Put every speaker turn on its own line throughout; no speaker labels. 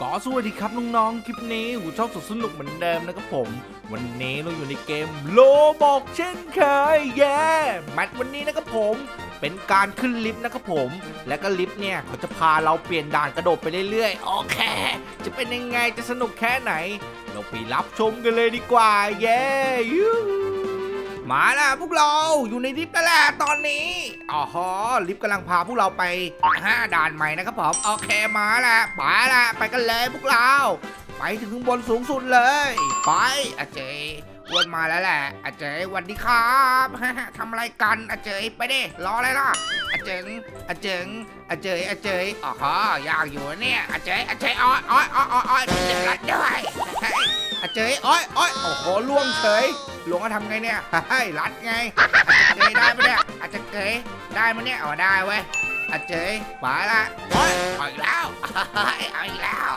ก็สวัสดีครับน้องๆ คลิปนี้หูชอบสุดสนุกเหมือนเดิมนะครับผม วันนี้เราอยู่ในเกมโลบอกเช่นเคยแย่แมตช์วันนี้นะครับผม เป็นการขึ้นลิฟต์นะครับผม และก็ลิฟต์เนี่ยเขาจะพาเราเปลี่ยนด่านกระโดดไปเรื่อยๆ โอเค จะเป็นยังไงจะสนุกแค่ไหน เราไปรับชมกันเลยดีกว่าเย้ยู มาแล้วพวกเราอยู่ในลิฟต์แล้วแหละตอนนี้อ๋อฮะลิฟต์กำลังพาพวกเราไปห้าด่านใหม่นะครับผมโอเคมาแล้วไปละไปกันเลยพวกเรา ไปถึงข้างบนสูงสุดเลย ไปอาเจอ้วนมาแล้วแหละอาเจสวันดีครับทำอะไรกันอาเจไปดิรออะไรล่ะอาเจงอาเจงอาเจยอาเจยอ๋อฮะอยากอยู่เนี่ยอาเจยอาเจยอ้อยอ้อยอ้อยอ้อยเดือดด้วยอาเจยอ้อยอ้อยโอ้โหล่วงเฉย หลวงก็ทำไงเนี่ยเฮ้ยรัดไงอาเจได้ปะเนี่ยอาเจะเกยได้มั้ยเนี่ยอ๋อได้เว้ยอาเจไปละโอ้ยเอาอีกแล้วเฮ้ยอาอีกแล้ว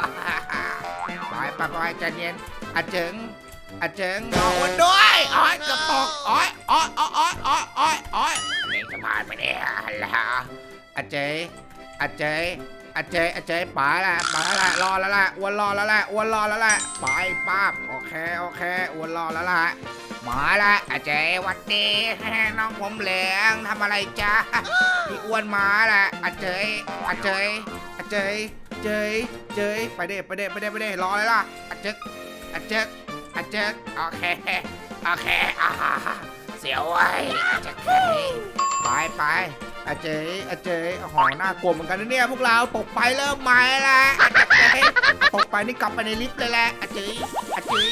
ไปไปไปใจเย็นอาเจิงอาเจิงรอวันด้วยอ้อยกระปอกอ้อยอ้อยอ้อยอ้อยอ้อยอ้อยอ้อยอันนี้จะผ่านไปเนี่ยแล้วอาเจยอาเจยอาเจยอาเจยไปละไปละรอแล้วละอ้วนรอแล้วละอ้วนรอแล้วละไปป้าบโอเคโอเคอ้วนรอแล้วละ มาละอาเจยหวัดดีน้องผมเหลืองทำอะไรจ๊ะพี่อ้วนมาละอาเจยอาเจยอาเจยเจยเจยไปเด้ไปเด้ไปเด้ไปเด้รอเลยล่ะอะจึกอะจึกอะจึกโอเคโอเคอ่าเสียวไว้อะจึกไปไปอะเจยอะเจยโอ้โหน่ากลัวเหมือนกันนะเนี่ยพวกเราตกไปเริ่มใหม่ละอะจึกเจตกไปนี่กลับไปในลิฟต์เลยแหละอะเจยอะเจย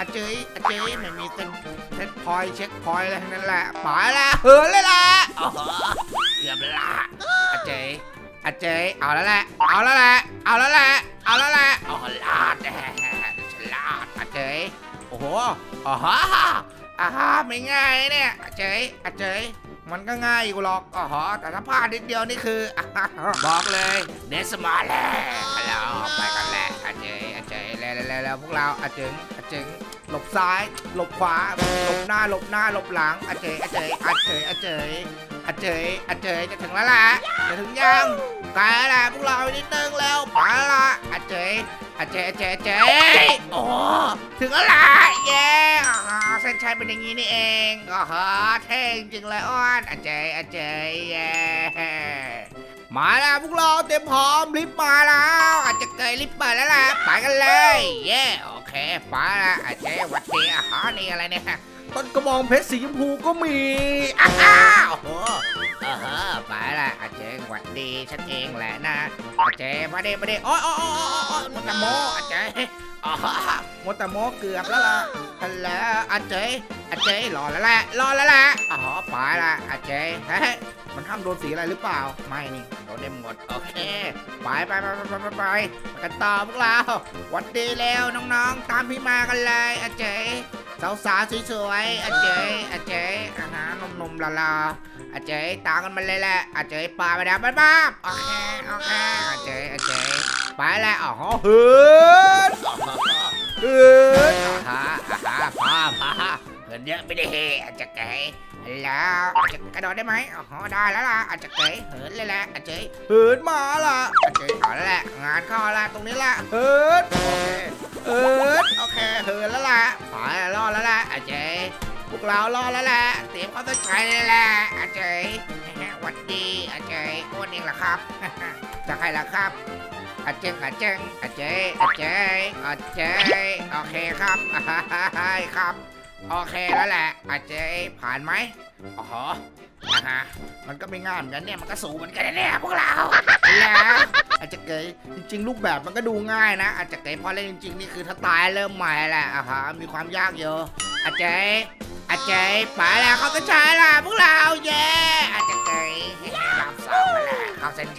อะเจยอะเจยไม่มีเซ็นเซ็นพอยต์เช็คพอยต์อะไรทั้งนั้นแหละไปละเหินเลยละโอ้โหเกือบละอะเจยอาเจยเอาแล้วแหละเอาแล้วแหละเอาแล้วแหละเอาแล้วแหละโอ้ลาดแน่ฉลาดอาเจยโอ้โหอ๋อฮะอ่าฮะไม่ง่ายเนี่ยอาเจยอาเจย มันก็ง่ายอยู่หรอกอ๋อแต่ถ้าพลาดนิดเดียวนี่คือ บอกเลยเนสมาแล้วเราไปกันแหละอาเจยอาเจยแล้วแล้วแล้วพวกเราอาเจงอาเจงหลบซ้าย หลบขวา หลบหน้า หลบหน้า หลบหลังอาเจยอาเจยอาเจยอาเจยอาเจยอาเจยจะถึงแล้วล่ะจะถึงยังใกล้แล้วพวกเราอีกนิดนึงแล้วไปละอาเจยอาเจยอาเจยอาเจยโอ้ถึงแล้วล่ะเย้ เส้นชัยเป็นอย่างนี้นี่เองโอ้โหเท่จริงเลยอ้อนอาเจยอาเจยเย้มาแล้วพวกเราเตรียมพร้อมลิฟต์มาแล้ว อาจจะเกยลิฟต์เปิดแล้วล่ะไปกันเลย เย้โอเคไปละอาเจยหวัดดีอาหารนี่อะไรเนี่ยต้นกระบองเพชรสีชมพูก็มีอ้าวโอ้โหเออฮะไปละอาเจงหวัดดีฉันเองแหละนะอาเจมาเดมาเดโอ้ยโอ้ยโอ้ยโอ้ยโอ้ยมดตะโมอาเจ อ๋อมดตะโมเกือบแล้วล่ะฮัลโหลอาเจอาเจรอแล้วแหละรอแล้วแหละอ๋อไปละอาเจเฮ้ยมันห้ามโดนสีอะไรหรือเปล่า ไม่นี่โดนได้หมดโอเคไปไปไปไปไปไปไปกันต่อพวกเราหวัดดีแล้วน้องๆ ตามพี่มากันเลยอาเจสาวสาวสวยๆอาเจยอาเจยอาหารนมๆละลาอาเจยตามกันมาเลยแหละอาเจยปาไปดาบ้าบ้าโอเคโอเคอาเจยอาเจยไปแล้วอ๋อเฮือน เฮือนอ่าฮ่าฮะพ่อพ่อเหินเยอะไม่ได้เฮอาจจะเก๋แล้วอาจจะกระโดดได้ไหมอ๋อได้แล้วล่ะอาจจะเก๋เหินเลยแหละอาเจยเหินมาล่ะอาเจยเอาแล้วแหละงานเข้าล้วตรงนี้ละเหินโอเคเอิร์ดโอเคเหินแล้วล่ะไปรอดแล้วล่ะอาเจยพวกเรารอแล้วแหละเตรียมเข้าต้นใจเลยแหละอาเจยหวัดดีอาเจยอ้วนเองล่ะครับจะใครล่ะครับ อาเจงอาเจงอาเจยอาเจยอาเจยโอเคครับครับ โอเคแล้วแหละอาเจยผ่านไหมอ๋อนะฮะมันก็ไม่ง่ายเหมือนกันเนี่ยมันก็สูงเหมือนกันเนี่ยพวกเราแล้วอาจจะเกยจริง ๆ รูปแบบมันก็ดูง่ายนะ อาจจะเกยพอเล่นจริงๆนี่คือถ้าตายเริ่มใหม่แหละอะฮะมีความยากเยอะอาเจยอาเจยไปแล้วเขาเส้นชัยละพวกเราเย้อาจจ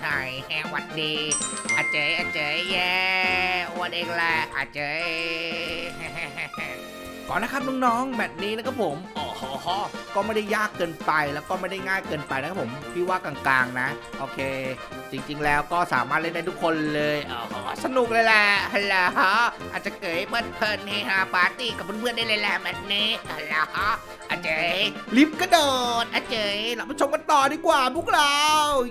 เข้าเส้นชัยแฮหวัดดีอาเจยอาเจยแย่อวนเองแหละอาเจยก่อนนะครับน้องๆแบบนี้นะครับผมอ๋อ ก็ไม่ได้ยากเกินไปแล้วก็ไม่ได้ง่ายเกินไปนะครับผมพี่ว่ากลางๆนะ โอเค จริงๆแล้วก็สามารถเล่นได้ทุกคนเลยอ๋อสนุกเลยแหละฮัลโหลอาจจะเกยเพื่อนเพลินๆเฮฮาปาร์ตี้กับเพื่อนๆได้เลยแหละแมตช์นี้ฮัลโหลอาเจยลิฟกระโดดอาเจยเราไปชมกันต่อดีกว่าพวกเรา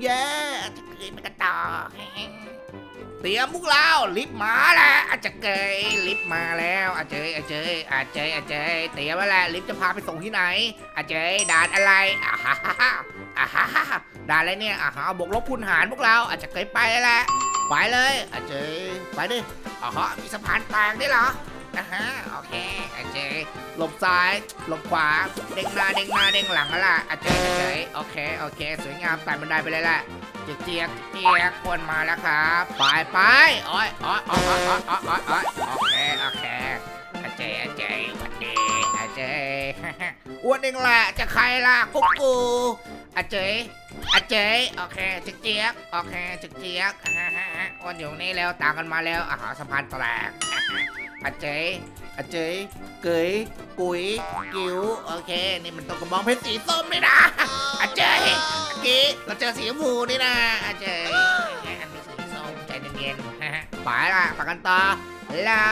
เย้อาจจะเกยไปกันต่อ เตรียมพวกเราลิฟต์มาแล้วอาจจะเกยลิฟต์มาแล้วอาจเจยอาจเจยอาจเจยอาจเจยเตรียมไว้แล้วลิฟต์จะพาไปส่งที่ไหนอาจเจยด่านอะไรอ่าฮ่าฮ่าฮ่าอ่าฮ่าฮ่าด่านอะไรเนี่ยอ่าฮะบวกลบคูณหารพวกเราอาจจะเกยไปแล้วแหละไปเลยอาจเจยไปดิอ่าฮะมีสะพานแตกด้วยเหรอนะฮะโอเคอาจเจยหลบซ้ายหลบขวาเด้งหน้าเด้งหน้าเด้งหลังแล้วล่ะอาจเจยอาจเจยโอเคโอเค สวยงามไต่บันไดไปเลยแหละ เจี๊ยกเจี๊ยกคนมาแล้วครับไปไปอ้อยอ้อยอ้อยอ้อยอ้อยอ้อยโอเคโอเคอเจอเจวันดีอเจอ้วนเองแหละจะใครล่ะกุ๊กกูอเจอเจโอเคจ๊กเจี๊ยกโอเคจ๊กเจี๊ยกอ้วนอยู่นี่แล้วต่างกันมาแล้วอาหารสะพานแตก อาเจอาเจเกยกุยกิ๋วโอเค นี่มันต้องกระบองเพชรสีส้มเลยนะอาเจเมื่อกี้เราเจอสีชมพูนี่นะอาเจยอันนี้สีส้มใจเย็นๆฮะไปละไปกันต่อลา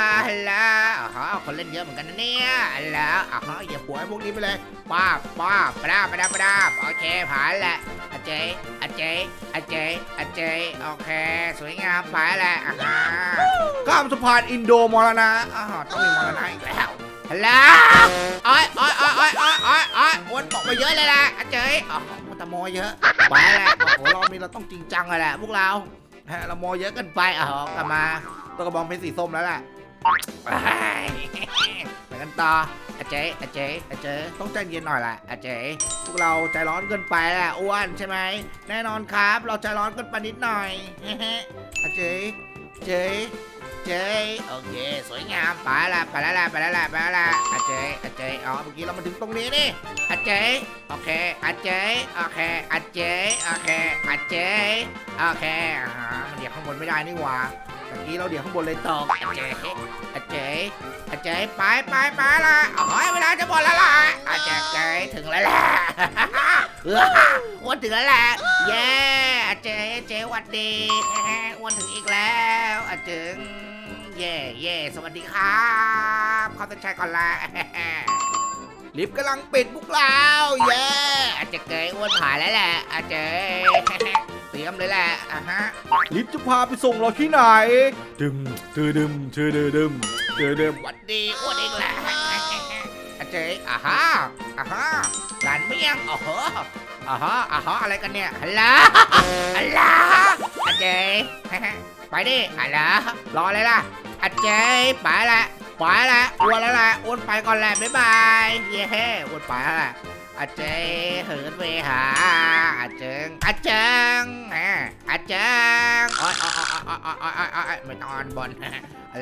ลาอ๋อคนเล่นเยอะเหมือนกันนะเนี่ยแล้วอ๋ออย่าหัวให้พวกนี้ไปเลยป้าบป้าบปะดาบปะดาบปะดาบโอเคผ่านแหละอา เจยอาเจยอาเจยอาเจยโอเค สวยงามไปแหละอ่าฮะข้ามสะพานอินโดมรณะอ๋อต้องมีมรณะอีกแล้วฮัลโหลอ้อยอ้อยอ้อยอ้อยอ้อยอ้อยอ้อยวนบอกมาเยอะเลยแหละอาเจยอ๋อมันตะโมยเยอะไปแหละโอ้โหรอบนี้เราต้องจริงจังเลยแหละพวกเราฮะเราโมเยอะเกินไปอะกลับมาตัวกระบองเพชรสีส้มแล้วแหละ ไปกันต่ออาเจ๊อาเจ๊อาเจ๊ต้องใจเย็นหน่อยแหละอาเจ๊พวกเราใจร้อนเกินไปแหละอ้วนใช่ไหมแน่นอนครับ เราใจร้อนเกินไปนิดหน่อยอาเจ๊เจ๊เจ๊โอเค สวยงามไปละไปแล้วละไปแล้วละไปแล้วละอาเจ๊อาเจ๊อ๋อเมื่อกี้เรามาถึงตรงนี้นี่อาเจโอเคอาเจโอเคอาเจโอเคอาเจโอเคอ่ามันเดี๋ยวข้างบนไม่ได้นี่หว่า เมื่อกี้เราเดี๋ยวข้างบนเลยตกอาเจอาเจอาเจไปไปไปละโอ้ยเวลาจะหมดแล้วล่ะอาเจเจถึงแล้วแหละเอออ้วนถึงแล้วแหละเย้อาเจเจหวัดดีอ้วนถึงอีกแล้วอาจึงเย่เย่สวัสดีครับข้าเส้นชัยก่อนละลิฟต์กำลังปิดพวกเราเย้อาจจะเกยอ้วนผ่านแล้วแหละอาจจะเตรีย มเลยแหละอะฮะลิฟต์จะพาไปส่งเราที่ไหน ดึมตือดึมตือดึมตือดึมหวัดดีอ้วนเองแหละอาเจอะฮะอะฮะหลานเมี่ยงโอ้โหอะฮะอะฮะอะไรกันเนี่ยฮัลโหลฮัลโหลอาเจไปดิฮัลโหลรอเลยล่ะอาเจไปละ ไปละอ้วนแล้วละอ้วนไปก่อนแหละบ๊ายบายเย้อ้วนไปแล้วละอาเจเหินไปหาอาเจงอาเจงอะอาเจงโอ้ยโอ้ยโอ้ยโอ้ยโอ้ยโอ้ยอ้ยไม่ต้องอ่อนบน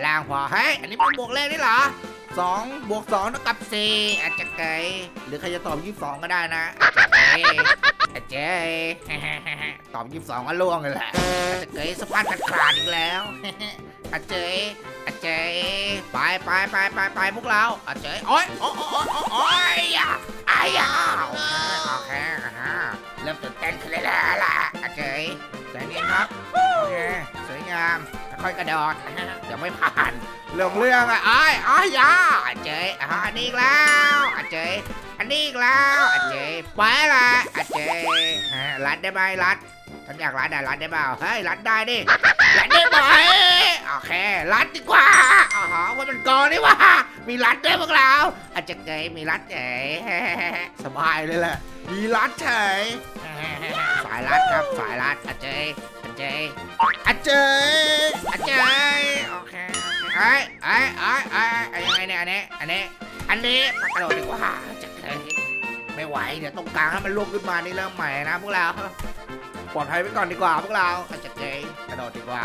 ล่างพอเฮ้ยอันนี้เป็นบวกเลขนี่เหรอสองบวกสองเท่ากับสี่อาจจะเกยหรือใครจะตอบยี่สิบสองก็ได้นะอาจจะเกยอาจจะเกยตอบยี่สิบสองก็ล่วงเลยแหละอาจจะเกยสะพานขาดขาดอีกแล้วอาจจะ จไปไปไปไปไปพวกเราอาจจะโอ้ยโอ้ยโอ้ยโอ้ยโอ้ยอะอ้ยาโอเคโอเคอ่าฮะเริ่มตื่นเต้นขึ้นเลยแล้วล่ะอาจจะใจเย็นครับโอเคสวยงามค่อยกระโดดเดี๋ยวไม่ผ่านเรื่องเรื่องอะไอ้ไอ้ายาอาเจยอ่าอันนี้อีกแล้วอาเจยอันนี้อีกแล้วอาเจยไปละอาเจยรัดได้ไหมรัดฉันอยากรัดได้รัดได้เปล่าเฮ้ยรัดได้ดิ รัดได้ไหมโอเครัดดีกว่าอ๋อว่ามันกอนี่ว่า มีรัดด้วยพวกเรา อาจจะเกยมีรัดเฉยสบายเลยแหละมีรัดเฉยสายรัดครับสายรัดอาเจยอาเจยอาเจยอาเจยโอเคโอเคไอ้ไอ้ไอ้ไอ้ไอ้ยังไงเนี่ยอันนี้อันนี้อันนี้กระโดดดีกว่าจะเคย ไม่ไหวเดี๋ยวตรงกลางถ้มันลุกขึ้นมานี่เริ่มใหม่นะพวกเราปลอดภัยไปก่อนดีกว่าพวกเราอาจจะเจกระโดดดีกว่า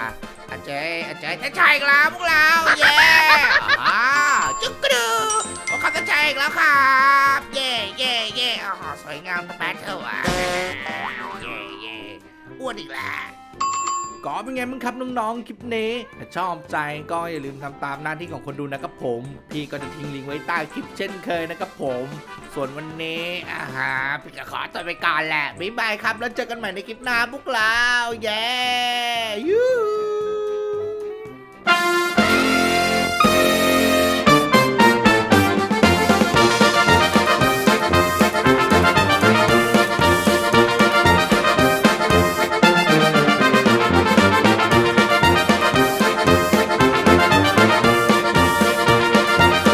อาเจยอาเจยจะใช่อีกแล้วพวกเราเย้อ่าจุ๊กกระดูพวกเขาจะใช่อีกแล้วครับเย่เย่เย่อ๋อสวยงามสแปดเทอร์อะเย่เย่อ้วนอีกแล้ว ก็เป็นไงมึงครับน้องๆ คลิปนี้ถ้าชอบใจก็อย่าลืมทำตามหน้าที่ของคนดูนะครับผม พี่ก็จะทิ้งลิงก์ไว้ใต้คลิปเช่นเคยนะครับผม ส่วนวันนี้อาหาพี่ก็ขอตัวไปก่อนแหละบ๊ายบายครับ แล้วเจอกันใหม่ในคลิปหน้าพวกเรา เย้ยู